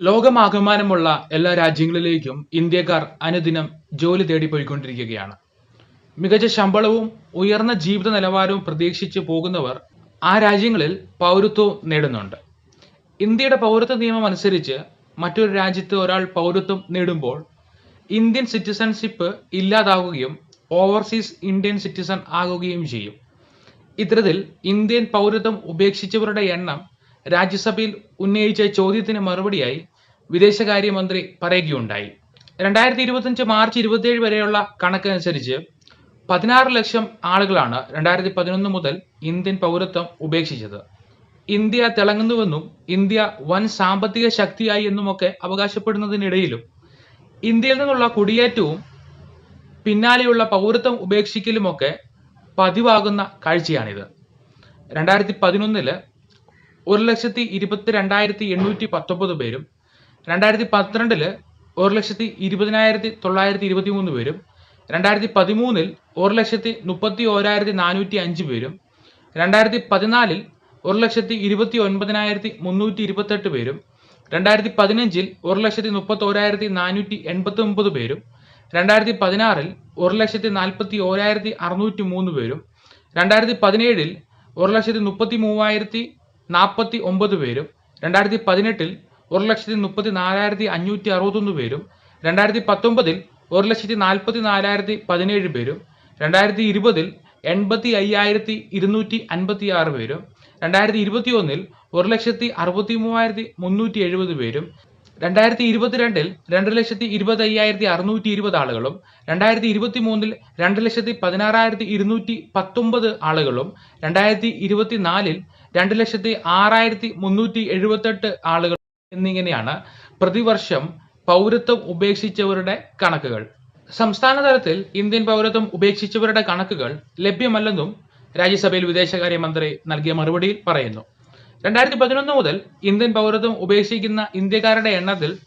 ലോകമാകമാനമുള്ള എല്ലാ രാജ്യങ്ങളിലേക്കും ഇന്ത്യക്കാർ അനുദിനം ജോലി തേടി പോയിക്കൊണ്ടിരിക്കുകയാണ് മികച്ച ശമ്പളവും ഉയർന്ന ജീവിത നിലവാരവും പ്രതീക്ഷിച്ച് പോകുന്നവർ ആ രാജ്യങ്ങളിൽ പൗരത്വവും നേടുന്നുണ്ട്. ഇന്ത്യയുടെ പൗരത്വ നിയമം അനുസരിച്ച് മറ്റൊരു രാജ്യത്ത് ഒരാൾ പൗരത്വം നേടുമ്പോൾ ഇന്ത്യൻ സിറ്റിസൺഷിപ്പ് ഇല്ലാതാകുകയും ഓവർസീസ് ഇന്ത്യൻ സിറ്റിസൺ ആകുകയും ചെയ്യും. ഇത്തരത്തിൽ ഇന്ത്യൻ പൗരത്വം ഉപേക്ഷിച്ചവരുടെ എണ്ണം രാജ്യസഭയിൽ ഉന്നയിച്ച ചോദ്യത്തിന് മറുപടിയായി വിദേശകാര്യമന്ത്രി പറയുകയുണ്ടായി. രണ്ടായിരത്തി ഇരുപത്തിയഞ്ച് മാർച്ച് ഇരുപത്തിയേഴ് വരെയുള്ള കണക്കനുസരിച്ച് പതിനാറ് ലക്ഷം ആളുകളാണ് രണ്ടായിരത്തി പതിനൊന്ന് മുതൽ ഇന്ത്യൻ പൗരത്വം ഉപേക്ഷിച്ചത്. ഇന്ത്യ തിളങ്ങുന്നുവെന്നും ഇന്ത്യ വൻ സാമ്പത്തിക ശക്തിയായി എന്നുമൊക്കെ അവകാശപ്പെടുന്നതിനിടയിലും ഇന്ത്യയിൽ നിന്നുള്ള കുടിയേറ്റവും പിന്നാലെയുള്ള പൗരത്വം ഉപേക്ഷിക്കലുമൊക്കെ പതിവാകുന്ന കാഴ്ചയാണിത്. രണ്ടായിരത്തി പതിനൊന്നിൽ ഒരു ലക്ഷത്തി ഇരുപത്തി രണ്ടായിരത്തി എണ്ണൂറ്റി പത്തൊമ്പത് പേരും രണ്ടായിരത്തി പന്ത്രണ്ടിൽ ഒരു ലക്ഷത്തി ഇരുപതിനായിരത്തി തൊള്ളായിരത്തി ഇരുപത്തി മൂന്ന് പേരും രണ്ടായിരത്തി പതിമൂന്നിൽ ഒരു ലക്ഷത്തി മുപ്പത്തി ഓരായിരത്തി നാനൂറ്റി അഞ്ച് പേരും രണ്ടായിരത്തി പതിനാലിൽ ഒരു ലക്ഷത്തി ഇരുപത്തി ഒൻപതിനായിരത്തി മുന്നൂറ്റി ഇരുപത്തെട്ട് പേരും രണ്ടായിരത്തി പതിനഞ്ചിൽ ഒരു ലക്ഷത്തി മുപ്പത്തി ഓരായിരത്തി നാനൂറ്റി എൺപത്തി ഒമ്പത് പേരും രണ്ടായിരത്തി പതിനാറിൽ ഒരു ലക്ഷത്തി നാൽപ്പത്തി ഓരായിരത്തി അറുന്നൂറ്റി മൂന്ന് പേരും രണ്ടായിരത്തി പതിനേഴിൽ ഒരു ലക്ഷത്തി മുപ്പത്തി മൂവായിരത്തി നാൽപ്പത്തി ഒമ്പത് പേരും രണ്ടായിരത്തി പതിനെട്ടിൽ ഒരു ലക്ഷത്തി മുപ്പത്തി നാലായിരത്തി അഞ്ഞൂറ്റി അറുപത്തൊന്ന് പേരും രണ്ടായിരത്തി പത്തൊമ്പതിൽ ഒരു ലക്ഷത്തി നാൽപ്പത്തി നാലായിരത്തി പതിനേഴ് പേരും രണ്ടായിരത്തി ഇരുപതിൽ എൺപത്തി അയ്യായിരത്തി ഇരുന്നൂറ്റി അൻപത്തി ആറ് പേരും രണ്ടായിരത്തി ഇരുപത്തി ഒന്നിൽ ഒരു ലക്ഷത്തി അറുപത്തി മൂവായിരത്തി മുന്നൂറ്റി എഴുപത് പേരും രണ്ടായിരത്തി ഇരുപത്തിരണ്ടിൽ രണ്ട് ലക്ഷത്തി ഇരുപത്തി അയ്യായിരത്തി അറുന്നൂറ്റി ഇരുപത് ആളുകളും രണ്ടായിരത്തി ഇരുപത്തി മൂന്നിൽ രണ്ട് ലക്ഷത്തി പതിനാറായിരത്തി ഇരുന്നൂറ്റി പത്തൊമ്പത് ആളുകളും രണ്ടായിരത്തി ഇരുപത്തി നാലിൽ രണ്ട് ലക്ഷത്തി ആറായിരത്തി മുന്നൂറ്റി എഴുപത്തെട്ട് ആളുകൾ എന്നിങ്ങനെയാണ് പ്രതിവർഷം പൗരത്വം ഉപേക്ഷിച്ചവരുടെ കണക്കുകൾ. സംസ്ഥാന തലത്തിൽ ഇന്ത്യൻ പൗരത്വം ഉപേക്ഷിച്ചവരുടെ കണക്കുകൾ ലഭ്യമല്ലെന്നും രാജ്യസഭയിൽ വിദേശകാര്യമന്ത്രി നൽകിയ മറുപടിയിൽ പറയുന്നു. രണ്ടായിരത്തി പതിനൊന്ന് മുതൽ ഇന്ത്യൻ പൗരത്വം ഉപേക്ഷിക്കുന്ന ഇന്ത്യക്കാരുടെ എണ്ണത്തിൽ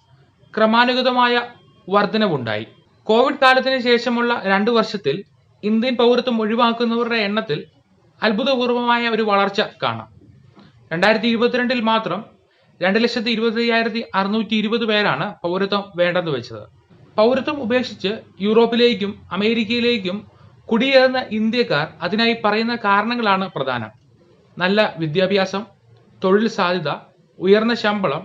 ക്രമാനുഗതമായ വർധനവുണ്ടായി. കോവിഡ് കാലത്തിന് ശേഷമുള്ള രണ്ടു വർഷത്തിൽ ഇന്ത്യൻ പൗരത്വം ഒഴിവാക്കുന്നവരുടെ എണ്ണത്തിൽ അത്ഭുതപൂർവമായ ഒരു വളർച്ച കാണാം. രണ്ടായിരത്തി ഇരുപത്തിരണ്ടിൽ മാത്രം രണ്ട് ലക്ഷത്തി ഇരുപത്തി അയ്യായിരത്തി അറുന്നൂറ്റി ഇരുപത് പേരാണ് പൗരത്വം വേണ്ടെന്ന് വെച്ചത്. പൗരത്വം ഉപേക്ഷിച്ച് യൂറോപ്പിലേക്കും അമേരിക്കയിലേക്കും കുടിയേറുന്ന ഇന്ത്യക്കാർ അതിനായി പറയുന്ന കാരണങ്ങളാണ് പ്രധാനം. നല്ല വിദ്യാഭ്യാസം തൊഴിൽ സാധ്യത ഉയർന്ന ശമ്പളം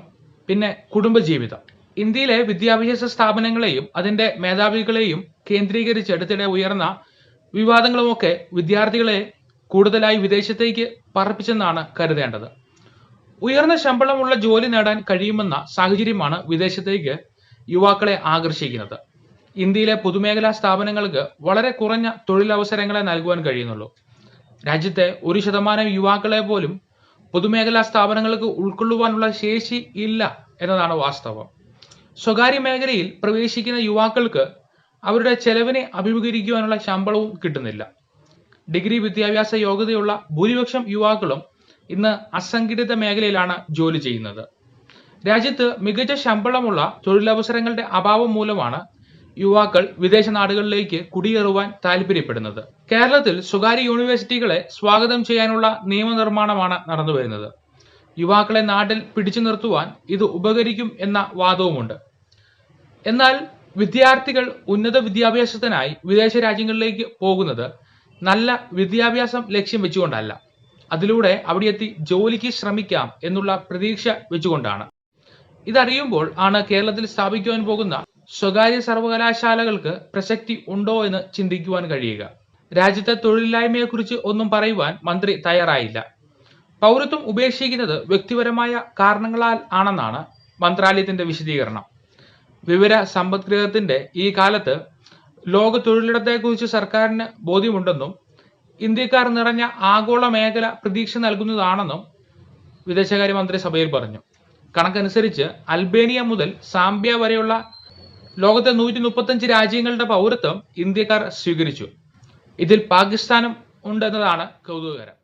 പിന്നെ കുടുംബജീവിതം. ഇന്ത്യയിലെ വിദ്യാഭ്യാസ സ്ഥാപനങ്ങളെയും അതിന്റെ മേധാവികളെയും കേന്ദ്രീകരിച്ച് അടുത്തിടെ ഉയർന്ന വിവാദങ്ങളുമൊക്കെ വിദ്യാർത്ഥികളെ കൂടുതലായി വിദേശത്തേക്ക് പറപ്പിച്ചെന്നാണ് കരുതേണ്ടത്. ഉയർന്ന ശമ്പളമുള്ള ജോലി നേടാൻ കഴിയുമെന്ന സാഹചര്യമാണ് വിദേശത്തേക്ക് യുവാക്കളെ ആകർഷിക്കുന്നത്. ഇന്ത്യയിലെ പൊതുമേഖലാ സ്ഥാപനങ്ങൾക്ക് വളരെ കുറഞ്ഞ തൊഴിലവസരങ്ങളെ നൽകുവാൻ കഴിയുന്നുള്ളൂ. രാജ്യത്തെ ഒരു ശതമാനം യുവാക്കളെ പോലും പൊതുമേഖലാ സ്ഥാപനങ്ങൾക്ക് ഉൾക്കൊള്ളുവാനുള്ള ശേഷി ഇല്ല എന്നതാണ് വാസ്തവം. സ്വകാര്യ മേഖലയിൽ പ്രവേശിക്കുന്ന യുവാക്കൾക്ക് അവരുടെ ചെലവിനെ അഭിമുഖീകരിക്കുവാനുള്ള ശമ്പളവും കിട്ടുന്നില്ല. ഡിഗ്രി വിദ്യാഭ്യാസ യോഗ്യതയുള്ള ഭൂരിപക്ഷം യുവാക്കളും ഇന്ന് അസംഘടിത മേഖലയിലാണ് ജോലി ചെയ്യുന്നത്. രാജ്യത്ത് മികച്ച ശമ്പളമുള്ള തൊഴിലവസരങ്ങളുടെ അഭാവം മൂലമാണ് യുവാക്കൾ വിദേശ നാടുകളിലേക്ക് കുടിയേറുവാൻ താല്പര്യപ്പെടുന്നത്. കേരളത്തിൽ സ്വകാര്യ യൂണിവേഴ്സിറ്റികളെ സ്വാഗതം ചെയ്യാനുള്ള നിയമനിർമ്മാണമാണ് നടന്നുവരുന്നത് യുവാക്കളെ നാട്ടിൽ പിടിച്ചു നിർത്തുവാൻ ഇത് ഉപകരിക്കും എന്ന വാദവുമുണ്ട്. എന്നാൽ വിദ്യാർത്ഥികൾ ഉന്നത വിദ്യാഭ്യാസത്തിനായി വിദേശ രാജ്യങ്ങളിലേക്ക് പോകുന്നത് നല്ല വിദ്യാഭ്യാസം ലക്ഷ്യം വെച്ചുകൊണ്ടല്ല. അതിലൂടെ അവിടെ എത്തി ജോലിക്ക് ശ്രമിക്കാം എന്നുള്ള പ്രതീക്ഷ വെച്ചുകൊണ്ടാണ്. ഇതറിയുമ്പോൾ ആണ് കേരളത്തിൽ സ്ഥാപിക്കുവാൻ പോകുന്ന സ്വകാര്യ സർവകലാശാലകൾക്ക് പ്രസക്തി ഉണ്ടോ എന്ന് ചിന്തിക്കുവാൻ കഴിയുക. രാജ്യത്തെ തൊഴിലില്ലായ്മയെക്കുറിച്ച് ഒന്നും പറയുവാൻ മന്ത്രി തയ്യാറായില്ല. പൗരത്വം ഉപേക്ഷിക്കുന്നത് വ്യക്തിപരമായ കാരണങ്ങളാൽ ആണെന്നാണ് മന്ത്രാലയത്തിന്റെ വിശദീകരണം. വിവര സമ്പദ്ഗ്രഹത്തിന്റെ ഈ കാലത്ത് ലോക തൊഴിലിടത്തെക്കുറിച്ച് സർക്കാരിന് ബോധ്യമുണ്ടെന്നും ഇന്ത്യക്കാർ നിറഞ്ഞ ആഗോള മേഖല പ്രതീക്ഷ നൽകുന്നതാണെന്നും വിദേശകാര്യ മന്ത്രി സഭയിൽ പറഞ്ഞു. കണക്കനുസരിച്ച് അൽബേനിയ മുതൽ സാംബിയ വരെയുള്ള ലോകത്തെ നൂറ്റി മുപ്പത്തഞ്ച് രാജ്യങ്ങളുടെ പൗരത്വം ഇന്ത്യക്കാർ സ്വീകരിച്ചു. ഇതിൽ പാകിസ്ഥാനും ഉണ്ടെന്നതാണ് കൗതുകകരം.